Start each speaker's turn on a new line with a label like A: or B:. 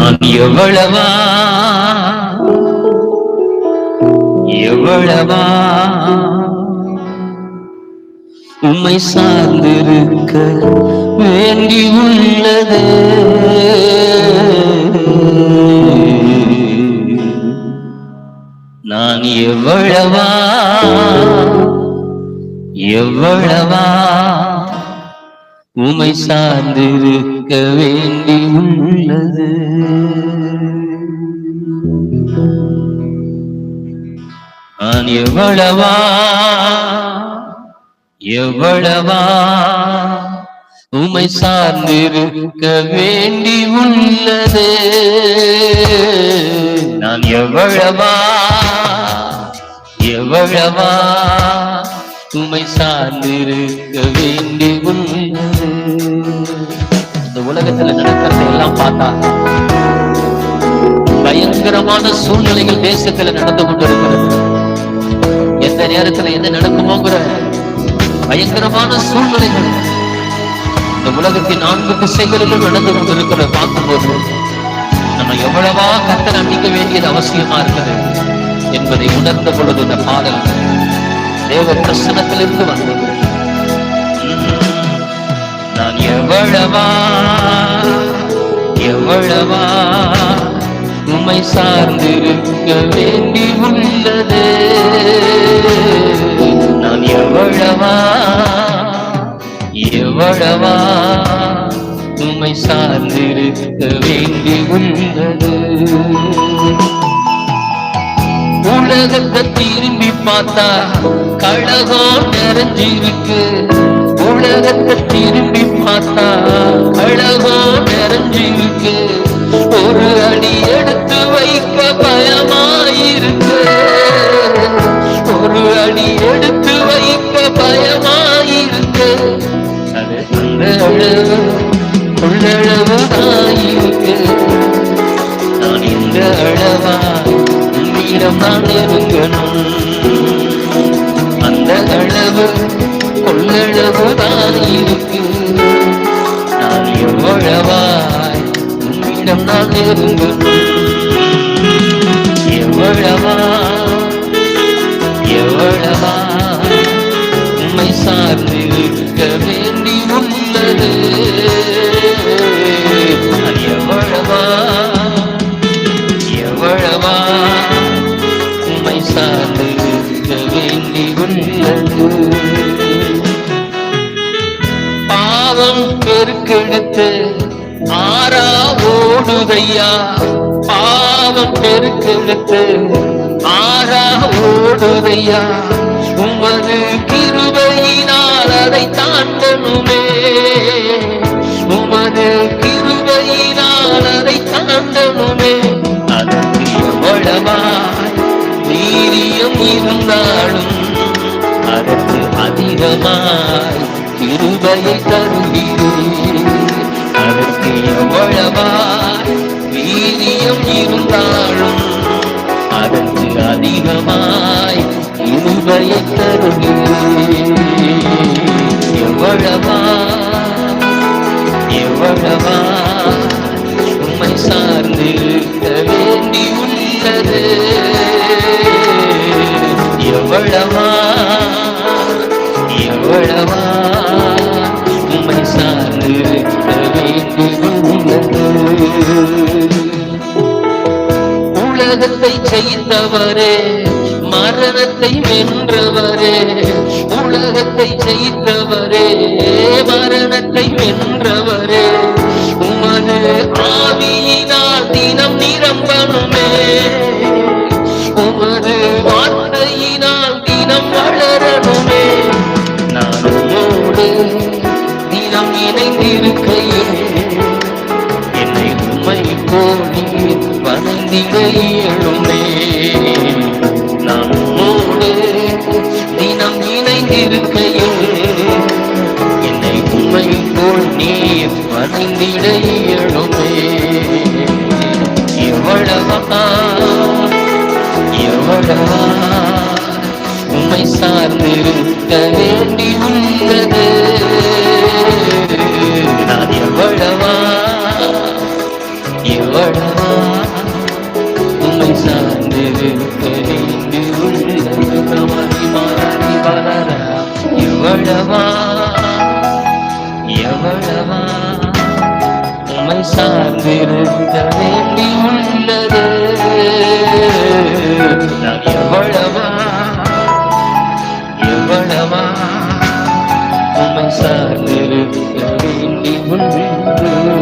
A: நான் எவ்வளவா? எவ்வளவா? உம்மை சார்ந்திருக்க வேண்டி உள்ளது. நான் எவ்வளவா? எவ்வளவா? உமை சார்ந்திருக்க இருக்க வேண்டி உள்ளது. நான் எவ்வளவா? எவ்வளவா? உமை சார்ந்திருக்க வேண்டி உள்ளது. நான் எவ்வளவா? எவ்வளவா? உமை சார்ந்திருக்க வேண்டி உள்ளது. உலகத்துல நடக்கிறத எல்லாம் பார்த்தா பயங்கரமான சூழ்நிலைகள் தேசத்துல நடந்து கொண்டிருக்கிறது. எந்த நேரத்துல என்ன நடக்குமோங்கிற பயங்கரமான சூழ்நிலைகள். இந்த உலகத்தின் நான்கு திசைகளிலும் நடந்து கொண்டிருக்கிறத பார்க்கும்போது நம்ம எவ்வளவா கத்த நம்பிக்க வேண்டியது அவசியமா இருக்குது என்பதை உணர்ந்த பொழுது இந்த பாடல் தேவ பிரசனத்திலிருந்து வந்தது. நான் எவ்வளவா எவ்வளவா உமை சார்ந்திருக்க வேண்டி உள்ளது. நான் எவ்வளவா? எவ்வளவா? உமை சார்ந்திருக்க வேண்டி உள்ளது. உலகத்தை திரும்பி பார்த்தா கழகம் நிறைஞ்சிருக்கு. நான் இந்த அளவா உன்னிடம் நான் நெருங்கணும். அந்த அளவு கொள்ளளவு தான் இருக்கு நான் எவ்வளவாய் உன்னிடம் நான் நெருங்கணும். எவ்வளவா பெருக்கெடுத்து ஆறா ஓடுதையா பாவம் பெருக்கெடுத்து ஆறா ஓடுதையா உமது கிருபையினால் அதை தாண்டனுமே உமது கிருபையினால் அதை தாண்டனுமே அதற்கு எவ்வளவாய் வீரியம் இருந்தாலும் அதற்கு அதிகமாய் கிருபையை தருகிறோம் வீரியம் இருந்தாலும் அதற்கு அதிகமாய் கிருபையை தருகிறேன் எவ்வளவா எவ்வளவா உண்மை சார்ந்து இருக்க வேண்டி உள்ளது எவ்வளவா எவ்வளவா உலகத்தை ஜெயித்தவரே மரணத்தை வென்றவரே உலகத்தை ஜெயித்தவரே மரணத்தை வென்றவரே. உமது ஆவியினால் தினம் நிரம்பணுமே. உமது வார்த்தையினால் தினம் வளரணுமே. நான் உம்மோடு தினம் இணைந்திருக்கையில் வணங்கிட இயலுமே நான் தினம் இணைந்திருக்கையில் என்னை உண்மை போல் நீ வணங்கிட இயலுமே எவ்வளவா எவ்வளவா உண்மை சார்ந்திருக்க வேண்டி உள்ளது. Thank you.